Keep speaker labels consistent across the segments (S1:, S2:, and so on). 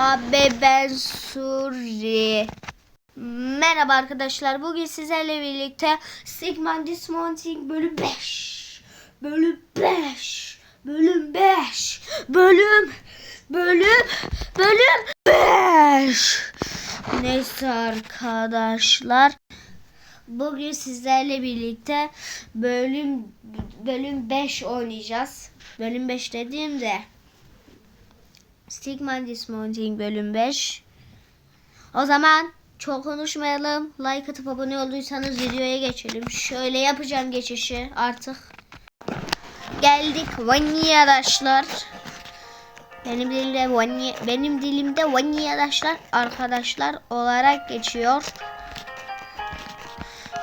S1: Abi ben Suri. Merhaba arkadaşlar. Bugün sizlerle birlikte Sigma Dismounting bölüm 5. Bölüm 5. Bölüm 5. Bölüm bölüm bölüm 5. Neyse arkadaşlar. Bugün sizlerle birlikte bölüm bölüm 5 oynayacağız. Bölüm 5 dediğimde Stigma Dismounting bölüm 5. O zaman çok konuşmayalım. Like atıp abone olduysanız videoya geçelim. Şöyle yapacağım geçişi artık. Geldik Vanya arkadaşlar. Benim dilimde Vanya, benim dilimde Vanya arkadaşlar arkadaşlar olarak geçiyor.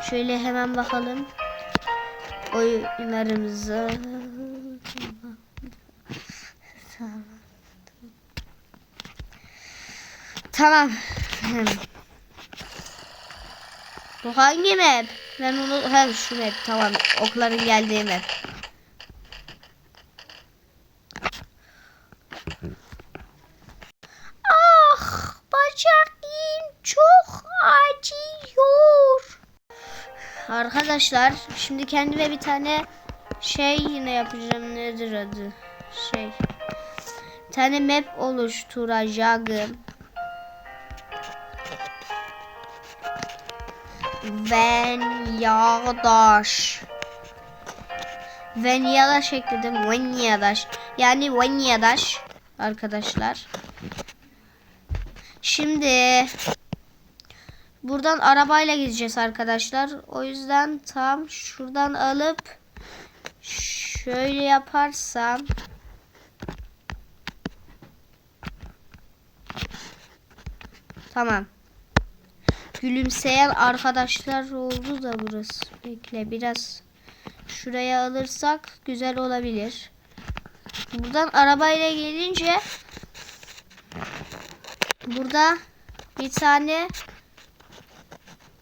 S1: Şöyle hemen bakalım. Oyunlarımıza. Tamam. Bu hangi map? Ben onu hem şu map tamam. Okların geldiği map. Ah bacağım çok acıyor. Arkadaşlar şimdi kendime bir tane şey yine yapacağım. Nedir adı? Şey. Bir tane map oluşturacağım. Venyadaş. Venyadaş ekledim. Venyadaş. Yani Venyadaş arkadaşlar. Şimdi buradan arabayla gideceğiz arkadaşlar. O yüzden tam şuradan alıp şöyle yaparsam Tamam. Gülümseyen arkadaşlar oldu da burası. Bekle biraz şuraya alırsak güzel olabilir. Buradan arabayla gelince burada bir tane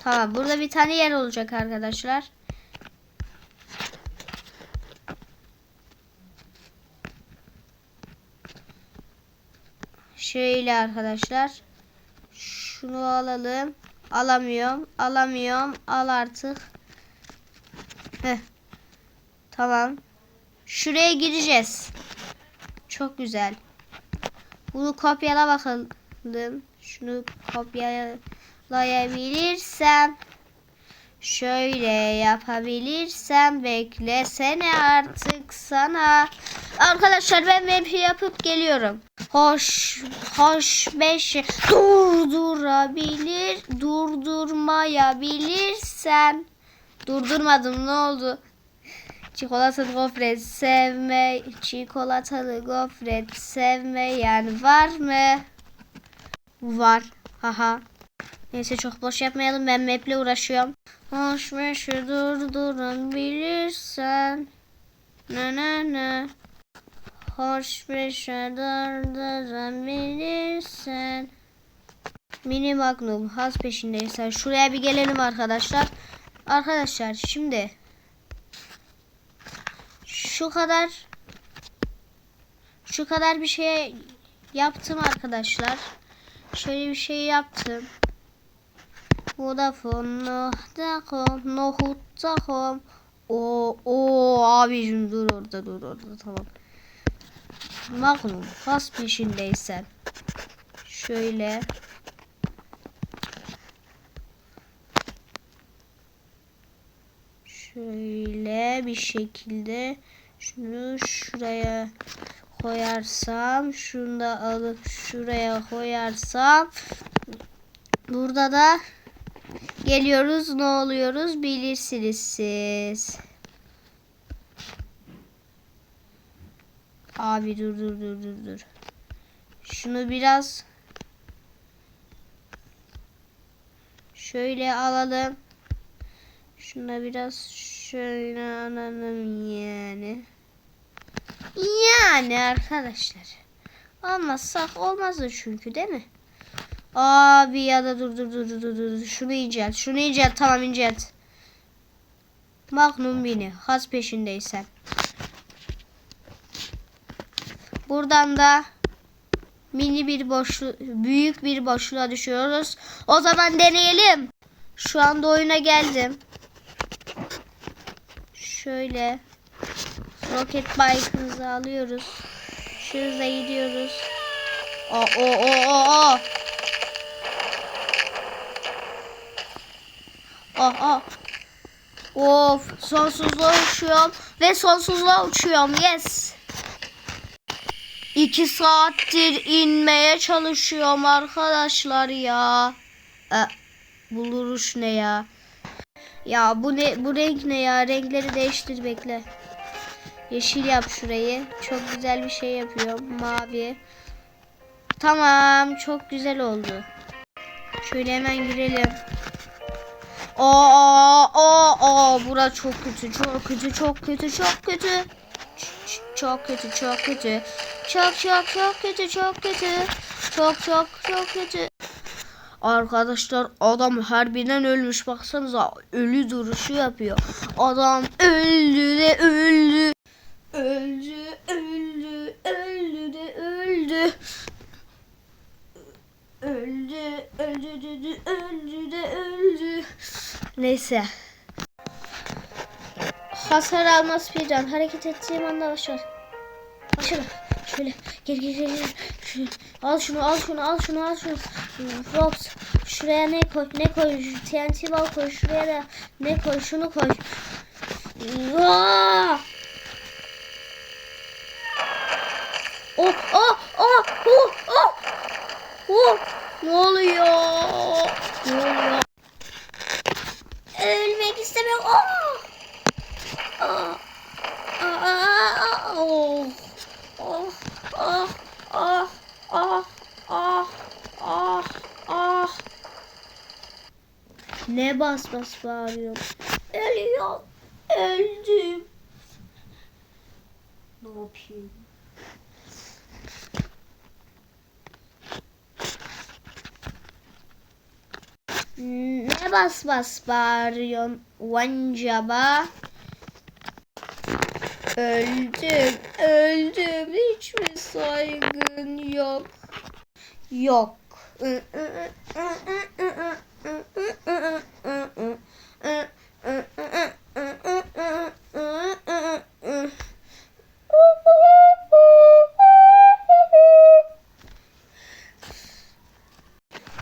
S1: Tamam burada bir tane yer olacak arkadaşlar. Şöyle arkadaşlar. Şunu alalım. Alamıyorum. Alamıyorum. Al artık. Heh. Tamam. Şuraya gireceğiz. Çok güzel. Bunu kopyala bakalım. Şunu kopyalayabilirsem. Şöyle yapabilirsem beklesene artık sana. Arkadaşlar ben map yapıp geliyorum. Hoş, hoş beş durdurabilir, durdurmayabilirsen. Durdurmadım ne oldu? Çikolatalı gofret sevme, çikolatalı gofret sevmeyen var mı? Var. Haha. Neyse çok boş yapmayalım. Ben maple uğraşıyorum. Hoş beşi durdurabilirsen. Ne ne ne. Hoş beşi durdurabilirsen. Mini Magnum has peşindeysen. Şuraya bir gelelim arkadaşlar. Arkadaşlar şimdi şu kadar şu kadar bir şey yaptım arkadaşlar. Şöyle bir şey yaptım. Vodafone, Nohut.com. O o abicim dur orada dur orada tamam. Magnum kas peşindeysen. Şöyle. Şöyle bir şekilde şunu şuraya koyarsam şunu da alıp şuraya koyarsam burada da geliyoruz ne oluyoruz bilirsiniz siz. Abi dur dur dur dur dur. Şunu biraz şöyle alalım. Şuna biraz şöyle alalım yani. Yani arkadaşlar. Olmazsak olmazdı çünkü değil mi? Abi ya da dur dur dur dur dur dur. Şunu incelt. Şunu incelt. Tamam incelt. Magnum Mini. Has peşindeysen. Buradan da mini bir boşluk, büyük bir boşluğa düşüyoruz. O zaman deneyelim. Şu anda oyuna geldim. Şöyle roket bike'ımızı alıyoruz. Şu gidiyoruz. O o o o o. Oh oh. Of sonsuzluğa uçuyorum ve sonsuzluğa uçuyorum yes. İki saattir inmeye çalışıyorum arkadaşlar ya. E, buluruş ne ya? Ya bu ne bu renk ne ya? Renkleri değiştir bekle. Yeşil yap şurayı. Çok güzel bir şey yapıyorum. Mavi. Tamam çok güzel oldu. Şöyle hemen girelim. Aa, aa, aa, bura çok kötü, çok kötü, çok kötü, çok kötü. Çok kötü, çok kötü. Çok çok çok kötü, çok kötü. Çok çok çok kötü. Arkadaşlar adam harbiden ölmüş baksanıza ölü duruşu yapıyor. Adam öldü de öldü. Öldü, öldü, öldü de öldü. Öldü, öldü, öldü, öldü de öldü. Neyse. Hasar almaz bir can. Hareket ettiğim anda başlar. Başla. Şöyle gel gel gel. Şöyle. Al şunu al şunu al şunu al şunu. Rops. Şuraya ne koy ne koy. TNT bal koy. Şuraya da ne koy şunu koy. Vaa! Oh oh oh oh oh. Oh! Ne oluyor? Ne oluyor? Ölmek istemiyorum. Oh! Ah! Ah! Oh! Oh! Ah! Ah! Ah! Ah! Ah! Ah! Ne bas bas bağırıyorum. Ölüyorum. Öldüm. Ne yapayım? Ne bas bas bağırıyorsun vancaba? Öldüm, öldüm. Hiçbir saygın yok. Yok.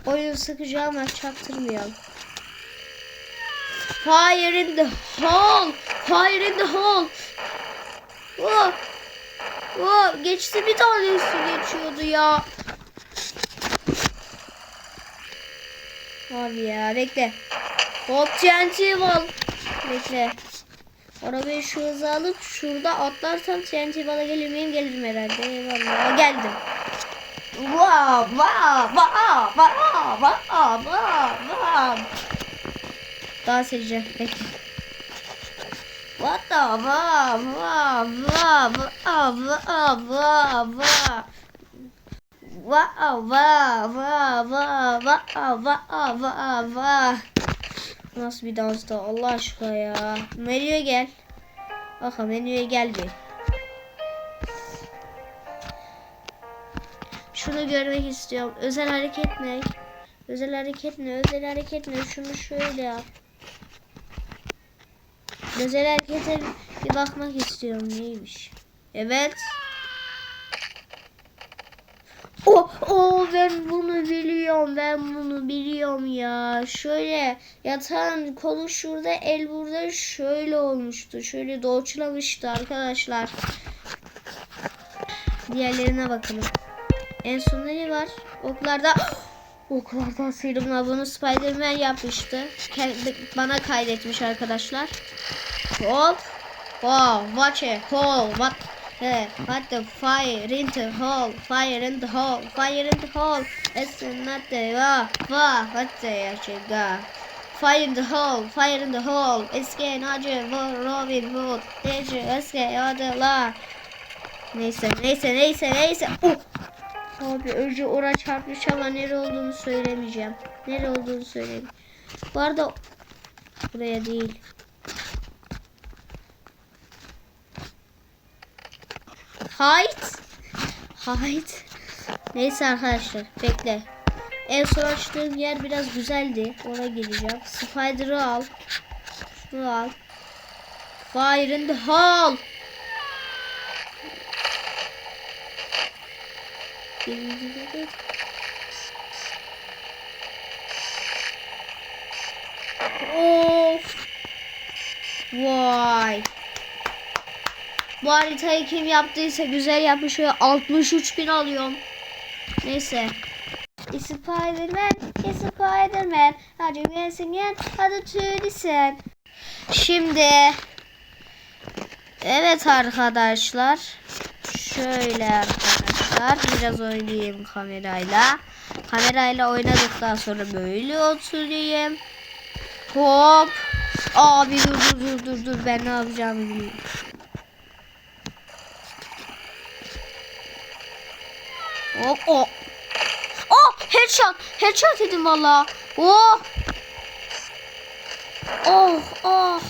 S1: Oyun sıkıcı ama çaktırmayalım. Fire in the hole. Fire in the hole. Oh. Oh, geçti bir tanesi geçiyordu ya. Abi ya bekle. Hop TNT bal. Bekle. Arabayı şu hıza alıp şurada atlarsam TNT bala gelir miyim? Gelirim herhalde. Eyvallah. Geldim. Wow, wow, wow, wow, wow, wow, wow. Dans edeceğim. Bekle. Wow, wow, wow, wow, wow, wow. Wow, wow, wow, wow, wow, wow, wow, wow. Nasıl bir dansta Allah aşkına ya. Menüye gel. Bakın menüye gel bir. Şunu görmek istiyorum. Özel hareket ne? Özel hareket ne? Özel hareket ne? Şunu şöyle yap. Özel harekete bir bakmak istiyorum. Neymiş? Evet. Oh, oh ben bunu biliyorum. Ben bunu biliyorum ya. Şöyle yatağın kolu şurada, el burada şöyle olmuştu. Şöyle doğrulamıştı arkadaşlar. Diğerlerine bakalım. En sonunda ne var? Oklarda oklardan sıyrılma bunu Spiderman yapmıştı. Kendi, bana kaydetmiş arkadaşlar. Hop. Wow, watch it. Hole. What? Hey, what the fire in the hole? Fire in the hole. Fire in the hole. It's not the wow. Wow, what the chica? Fire in the hole. Fire in the hole. It's getting harder. Robin Hood. It's getting harder. Neyse, neyse, neyse, neyse. Oh. Abi önce ora çarpmış ama nere olduğunu söylemeyeceğim. Nere olduğunu söyleyeyim. Bu arada buraya değil. Height. Height. Neyse arkadaşlar bekle. En son açtığım yer biraz güzeldi. Ona gireceğim. Spider'ı al. Şunu al. Fire in the hole. Of. Vay. Bu haritayı kim yaptıysa güzel yapmış. Şöyle 63 bin alıyorum. Neyse. Spiderman, Spiderman. Hadi gelsin gel. Hadi tüylüsün. Şimdi Evet arkadaşlar. Şöyle arkadaşlar. Biraz oynayayım kamerayla. Kamerayla oynadıktan sonra böyle oturayım. Hop. Abi dur dur dur dur dur. Ben ne yapacağımı bilmiyorum. Hop o. Oh headshot. Headshot dedim valla. Oh. Oh oh.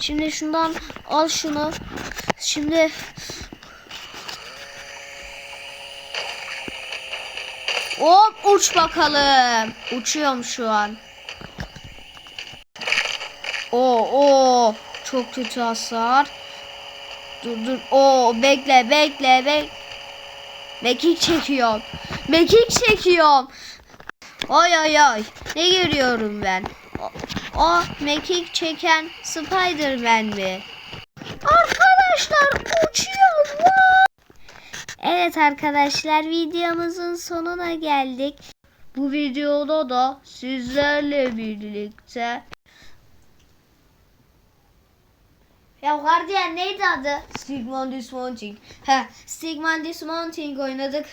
S1: Şimdi şundan al şunu. Şimdi Hop uç bakalım. Uçuyorum şu an. Oo oo çok kötü hasar. Dur dur. Oo bekle bekle bek. Mekik çekiyorum. Mekik çekiyorum. Oy oy oy. Ne görüyorum ben? O, o mekik çeken Spider-Man mi? Arkadaşlar uçuyorum. Vay! Evet arkadaşlar videomuzun sonuna geldik. Bu videoda da sizlerle birlikte Ya gardiyan neydi adı? Stigman Dismounting. He, Stigman Dismounting oynadık.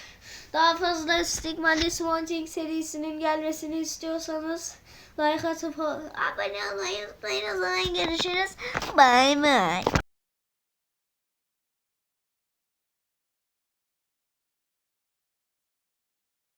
S1: Daha fazla Stigman Dismounting serisinin gelmesini istiyorsanız like atıp abone olmayı unutmayın. O zaman görüşürüz. Bye bye.